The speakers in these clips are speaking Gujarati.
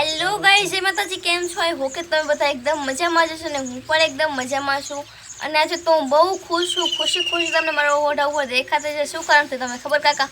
હેલો ગાઈઝ જય માતાજી કેમ છો? આઈ હોકે તમે બધા એકદમ મજામાં જ છો ને હું પણ એકદમ મજામાં છું. અને આજે તો હું બહુ ખુશ છું ખુશી ખુશી તમને મારા ઓઢા ઉપર દેખાતે છે. શું કારણ છે તમને ખબર કાકા?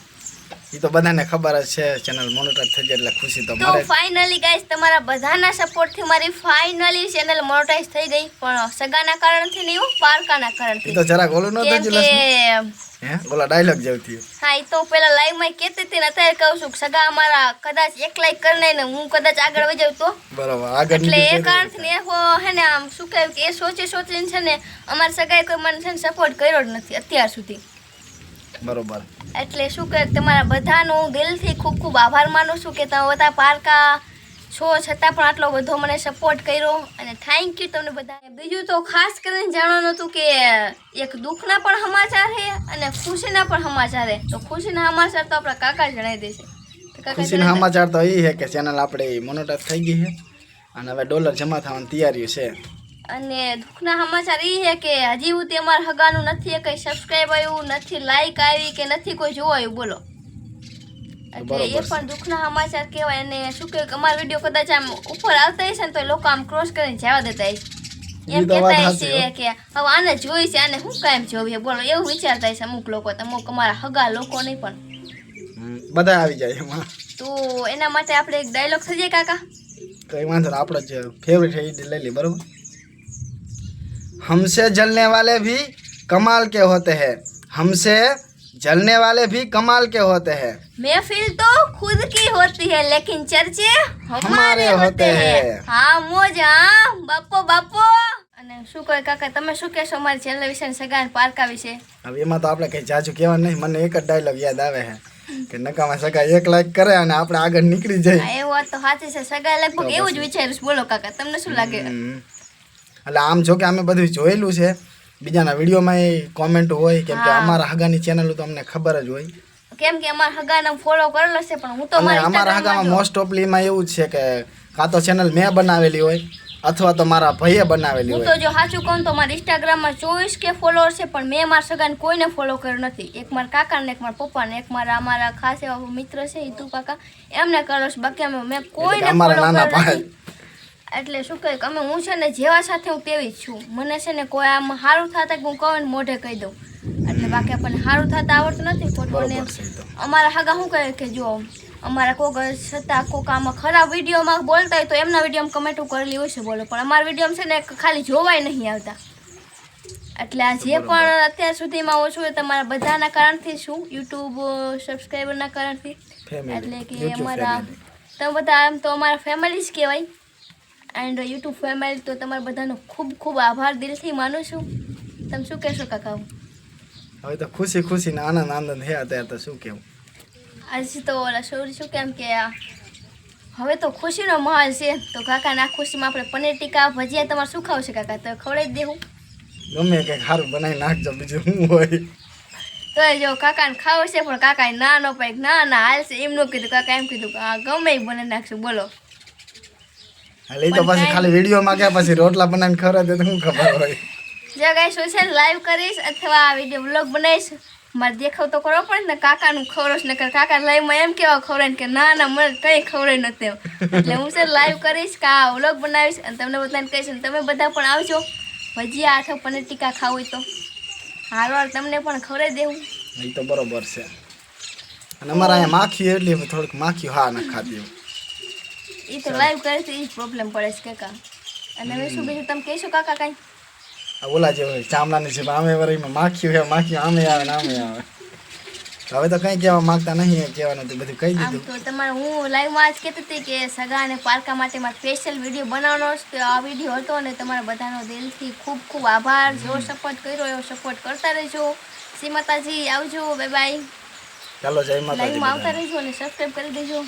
એ તો બધાને ખબર જ છે ચેનલ મોનોટાઈઝ થઈ જાય એટલે ખુશી તો મળે ફાઇનલી ગાઈઝ તમારા બધાના સપોર્ટથી મારી ફાઇનલી ચેનલ મોનોટાઈઝ થઈ ગઈ. પણ સગાના કારણથી નહીં પારકાના કારણથી. તો જરાક ઓલું ન કેમ ઓલા ડાયલોગ જેવું થયું. હા એ તો પેલા લાઈવમાં કેતી હતી ને અત્યારે કહું છું કે સગા અમારા કદાચ એક લાઈક કરી ને હું કદાચ આગળ વધી તો. બરાબર આગળ એટલે એ કારણથી ને હો- હે ને આમ શું કહેવાય કે એ સોચી સોચીને છે ને અમારા સગાએ કોઈ મને છે ને સપોર્ટ કર્યો જ નથી અત્યાર સુધી. બરોબર. એટલે શું કહે તમારા બધાનો હું દિલથી ખૂબ ખૂબ આભાર માનું છું કે તમે બધા પારકા છો છતાં પણ આટલો બધો મને સપોર્ટ કર્યો અને થેન્ક યુ તમને બધા બીજું તો ખાસ કરીને જાણવાનું હતું કે એક દુઃખના પણ સમાચાર છે અને ખુશીના પણ સમાચાર છે. તો ખુશીના સમાચાર તો આપણા કાકા જણાવી દેશે. ખુશીના સમાચાર તો એ છે કે ચેનલ આપણે મોનોટાઈઝ થઈ ગઈ છે અને હવે ડોલર જમા થવાની તૈયારી છે. અને દુઃખના સમાચાર એ છે કે હજી હું તે મારા હગાનું નથી કંઈ સબસ્ક્રાઈબ આવ્યું નથી લાઈક આવી કે નથી કોઈ જોવાયું બોલો. એટલે એ પણ દુઃખના સમાચાર કહેવાય અને શું કે અમારો વીડિયો કદાચ આમ ઉપર આવતા હશે ને તો લોકો આમ ક્રોસ કરીને જવા દેતા હશે. એમ કહેતા હશે કે હવે આને જોઈ છે આને શું કામ જોવી બોલો એવું વિચારતા હશે અમુક લોકો અમુક અમારા હગા લોકો નહીં પણ. બધા આવી જાય એમાં. તો એના માટે આપણે એક ડાયલોગ થઈ જાય કાકા? કઈ વાંધો આપણો જ ફેવરેટ છે લઈ લે બરોબર? હમસે જલને વાલે ભી કમાલ કે હોતે હે હમસે जलने वाले भी कमाल के होते हैं महफिल तो खुद की होती है लेकिन चर्चे हमारे हमारे होते होते हैं हैं। હા મોજ હા બાપો બાપો અને શું કહે કાકા તમે શું કહેશો અમારી ચેનલ વિશે અને સગા અને પારકા વિશે હવે એમાં તો આપણે કઈ જાજુ કહેવા નહીં મને એક જ ડાયલોગ યાદ આવે છે કે નકામા સગા એક લાઈક કરે અને આપણે આગળ નીકળી જાય હા, એ વાત તો સાચી છે સગા લગભગ એવું જ વિચારીશ બોલો કાકા તમને શું લાગે હમ. એટલે આમ જો કે અમે બધું જોયેલું છે બીજાના વિડીયોમાં એ કોમેન્ટ હોય કેમ કે અમારા હગાની ચેનલ તો અમને ખબર જ હોય. કેમ કે અમારા હગાને ફોલો કરેલો છે પણ હું તો મારા અમારા હગામાં મોસ્ટ ઓફલીમાં એવું છે કે કાં તો ચેનલ મેં બનાવેલી હોય અથવા તો મારા ભાઈએ બનાવેલી હું હોય. તો જો સાચું કહું તો મારા ઇન્સ્ટાગ્રામમાં ચોવીસ કે ફોલોઅર છે પણ મેં મારા સગાને કોઈને ફોલો કર્યો નથી. એક મારા કાકા ને એક મારા પપ્પા ને એક મારા અમારા ખાસ એવા મિત્ર છે હિતુ કાકા એમને કર્યો છે બાકી અમે મેં કોઈને ફોલો કર્યો નથી. એટલે શું કહે અમે હું છે ને જેવા સાથે હું તેવી જ છું. મને છે ને કોઈ આમ સારું થતા કે હું કહું ને મોઢે કહી દઉં. એટલે બાકી આપણને સારું થતા આવડતું નથી. ખોટું ને બરોબર છે એ તો. અમારા હાગા શું કહે કે જો અમારા કોક છતાં કોક આમાં ખરાબ વિડીયોમાં બોલતા હોય તો એમના વિડીયોમાં કમેન્ટો કરેલી હોય છે બોલો. પણ અમારા વિડીયોમાં છે ને ખાલી જોવાય નહીં આવતા. એટલે આ જે પણ અત્યાર સુધીમાં ઓછું એ તમારા બધાના કારણથી છું. યુટ્યુબ સબસ્ક્રાઈબરના કારણથી. એટલે કે અમારા તમે બધા આમ તો અમારા ફેમિલી જ કહેવાય. એન્ડ યુટ્યુબ ફેમિલી તો તમારા બધાનો ખૂબ ખૂબ આભાર. દિલથી માનું છું. તમે શું કહેશો કાકા? હવે તો ખુશી ખુશી ને આનંદ આનંદ હે અત્યારે તો શું કેવું? આજે તો ઓલા શોર શું કેમ કે આ હવે તો ખુશીનો માહોલ છે. તો કાકાને આ ખુશીમાં આપણે પનીર ટીકા ભજીયા તમારે શું ખાવશે કાકા? તો ખવડાવી દેવું ગમે કંઈક સારું બનાવી નાખજો બીજું શું હોય? તો જો કાકાને ખાવ છે પણ કાકાએ ના ન પાય ના ના હાલશે એમ ન કીધું. કાકા એમ કીધું કે આ ગમે બનાવી નાખશું. બોલો. એટલે તો પછી ખાલી વિડીયોમાં ગયા પછી રોટલા બનાવીને ખવડાવી દે તો શું ખબર હોય? જો ગાઈસ હું છે લાઈવ કરીશ અથવા આ વીડિયો વ્લોગ બનાવીશ. મારે દેખાવ તો કરવો પડે ને કાકાનું ખવડોશ ને કાકા લાઈવમાં એમ કેવા ને કે ના ના મને કંઈ ખવડાવી નથી એટલે હું છે લાઈવ કરીશ કે આ વ્લોગ બનાવીશ અને તમને બધાને કહીશ અને તમે બધા પણ આવજો. ભજીયા અથવા પનીર ટીકા ખાવું હોય તો. હાલ વાર તમને પણ ખવડાવી દેવું. એ તો બરોબર છે. અને અમારા અહીંયા માખી એટલે થોડીક માખી હા ના ખાતી. એ તો લાઈવ કરે છે એ જ પ્રોબ્લેમ પડે છે કાકા. અને હવે શું બીજું તમે કહેશો કાકા કાંઈ? ઓલા જે હોય ચામડાની છે આમે વરીમાં માખી હોય માખી આમે આવે ને આમે આવે. હવે તો કંઈ કહેવા માંગતા નહીં કહેવાનું તો બધું કહી દીધું. તો તમારે હું લાઈવમાં જ કહેતી હતી કે સગા અને પારકા માટે મારે સ્પેશિયલ વીડિયો બનાવવાનો છે તો આ વીડિયો હતો અને તમારા બધાનો દિલથી ખૂબ ખૂબ આભાર. જો સપોર્ટ કર્યો એવો સપોર્ટ કરતા રહેજો. શ્રી માતાજી આવજો બાય બાય ચાલો જય માતાજી લાઈવમાં આવતા. રહેજો અને સબસ્ક્રાઈબ કરી દેજો.